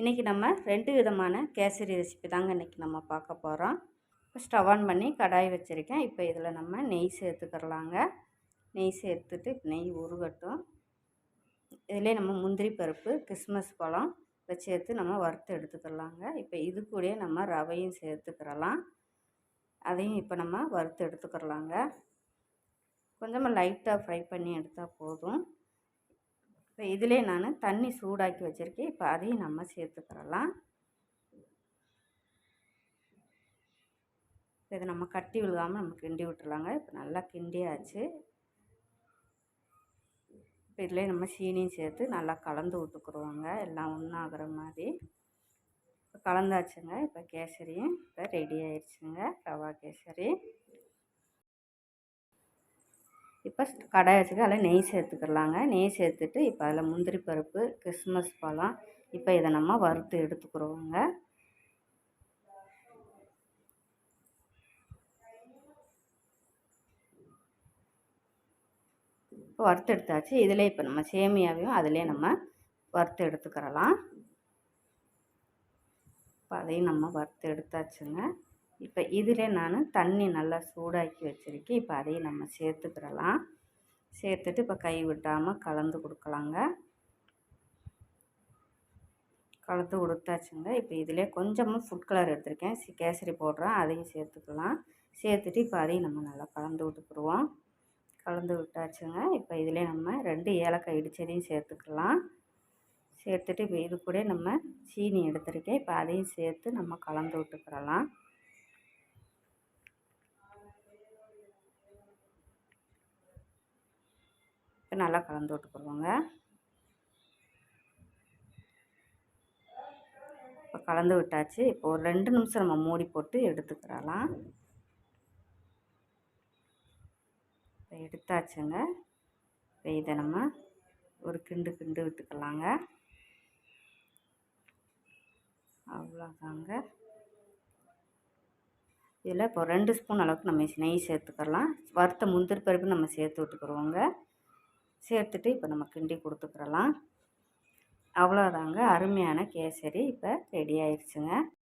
இன்றைக்கி நம்ம ரெண்டு விதமான கேசரி ரெசிபி தாங்க இன்றைக்கி நம்ம பார்க்க போகிறோம் இப்போ ஸ்டவ் ஆன் பண்ணி கடாய் வச்சுருக்கேன். இப்போ இதில் நம்ம நெய் சேர்த்துக்கிறலாங்க. நெய் சேர்த்துட்டு இப்போ நெய் உருகட்டும். இதிலே நம்ம முந்திரி பருப்பு கிறிஸ்மஸ் பழம் இதை சேர்த்து நம்ம வறுத்து எடுத்துக்கிறலாங்க இப்போ இது கூட நம்ம ரவையும் சேர்த்துக்கிறலாம். அதையும் இப்போ நம்ம வறுத்து எடுத்துக்கிறலாங்க. கொஞ்சமாக லைட்டாக ஃப்ரை பண்ணி எடுத்தால் போதும். இப்போ இதிலே நான் தண்ணி சூடாக்கி வச்சுருக்கேன். இப்போ அதையும் நம்ம சேர்த்துக்கிறலாம் இதை நம்ம கட்டி விழுகாமல் நம்ம கிண்டி விட்டுருலாங்க இப்போ நல்லா கிண்டியாச்சு. இப்போ இதிலே நம்ம சீனியும் சேர்த்து நல்லா கலந்து விட்டுக்குருவாங்க எல்லாம் ஒன்றாகிற மாதிரி. இப்போ கலந்தாச்சுங்க. இப்போ கேசரியும் இப்போ ரெடி ஆயிடுச்சுங்க ரவா கேசரி. இப்போ கடாய் வச்சுக்க அதில் நெய் சேர்த்துக்கிறலாங்க நெய் சேர்த்துட்டு இப்போ அதில் முந்திரி பருப்பு கிறிஸ்மஸ் பழம் இப்போ இதை நம்ம வறுத்து எடுத்துக்கிறோங்க. இப்போ வறுத்து எடுத்தாச்சு. இதில் இப்போ நம்ம சேமியாவையும் அதிலே நம்ம வறுத்து எடுத்துக்கிறலாம். இப்போ அதையும் நம்ம வறுத்து எடுத்தாச்சுங்க. இப்போ இதில் நான் தண்ணி நல்லா சூடாக்கி வச்சுருக்கேன். இப்போ அதையும் நம்ம சேர்த்துக்கிறலாம். சேர்த்துட்டு இப்போ கை விட்டாமல் கலந்து கொடுக்கலாங்க. கலந்து கொடுத்தாச்சுங்க. இப்போ இதிலே கொஞ்சமாக ஃபுட் கலர் எடுத்திருக்கேன். கேசரி போடுறேன் அதையும் சேர்த்துக்கலாம். சேர்த்துட்டு இப்போ அதையும் நம்ம நல்லா கலந்து விட்டுக்குருவோம். கலந்து விட்டாச்சுங்க. இப்போ இதிலே நம்ம ரெண்டு ஏலக்காய் இடிச்சதையும் சேர்த்துக்கலாம். சேர்த்துட்டு இப்போ இது கூட நம்ம சீனி எடுத்திருக்கேன். இப்போ அதையும் சேர்த்து நம்ம கலந்து விட்டுக்கிறலாம். இப்போ நல்லா கலந்து விட்டுக்குருவோங்க இப்போ கலந்து விட்டாச்சு. இப்போ ஒரு ரெண்டு நிமிஷம் நம்ம மூடி போட்டு எடுத்துக்கிறலாம். இப்போ எடுத்தாச்சுங்க. இப்போ இதை நம்ம ஒரு கிண்டு கிண்டு விட்டுக்கலாங்க. அவ்வளோதாங்க. இதில் இப்போ ரெண்டு ஸ்பூன் அளவுக்கு நம்ம நெய் சேர்த்துக்கலாம் வறுத்த முந்திரி பருப்பு நம்ம சேர்த்து விட்டுக்குருவோங்க சேர்த்துட்டு இப்போ நம்ம கிண்டி கொடுத்துக்கிறலாம் அவ்வளோதாங்க அருமையான கேசரி இப்போ ரெடி ஆயிடுச்சுங்க